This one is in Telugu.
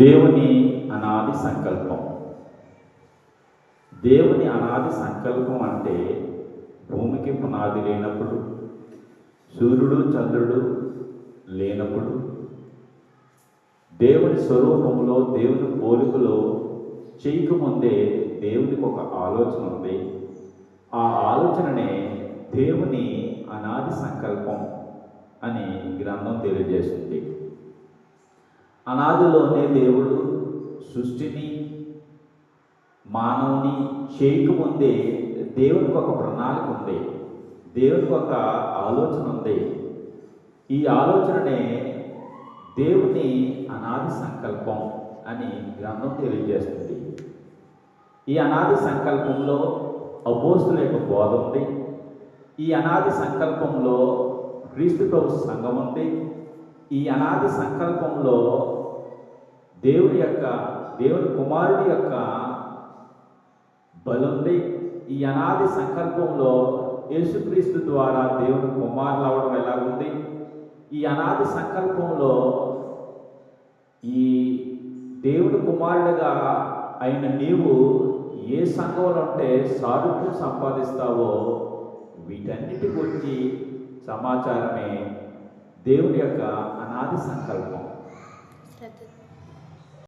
దేవుని అనాది సంకల్పం. దేవుని అనాది సంకల్పం అంటే భూమికి పునాది లేనప్పుడు సూర్యుడు చంద్రుడు లేనప్పుడు దేవుని స్వరూపంలో దేవుని పోలికలో చేయకముందే దేవునికి ఒక ఆలోచన ఉంది. ఆ ఆలోచననే దేవుని అనాది సంకల్పం అని గ్రంథం తెలియజేస్తుంది. అనాదిలోనే దేవుడు సృష్టిని మానవుని చేయకముందే దేవునికి ఒక ప్రణాళిక ఉంది. దేవునికి ఒక ఆలోచన ఉంది. ఈ ఆలోచననే దేవుని అనాది సంకల్పం అని గ్రంథం తెలియజేస్తుంది. ఈ అనాది సంకల్పంలో అపోస్తుల యొక్క బోధ ఉంది. ఈ అనాది సంకల్పంలో క్రీస్తు ప్రభు సంఘం ఉంది. ఈ అనాది సంకల్పంలో దేవుని యొక్క దేవుని కుమారుడి యొక్క బలుంది ఈ అనాది సంకల్పంలో యేసుక్రీస్తు ద్వారా దేవుని కుమారులు అవడం ఎలాగుంది? ఈ అనాది సంకల్పంలో ఈ దేవుని కుమారుడిగా అయిన నీవు ఏ సంఘంలో ఉంటే సారూప్యం సంపాదిస్తావో వీటన్నిటి గురించి సమాచారమే దేవుని యొక్క అనాది సంకల్పం.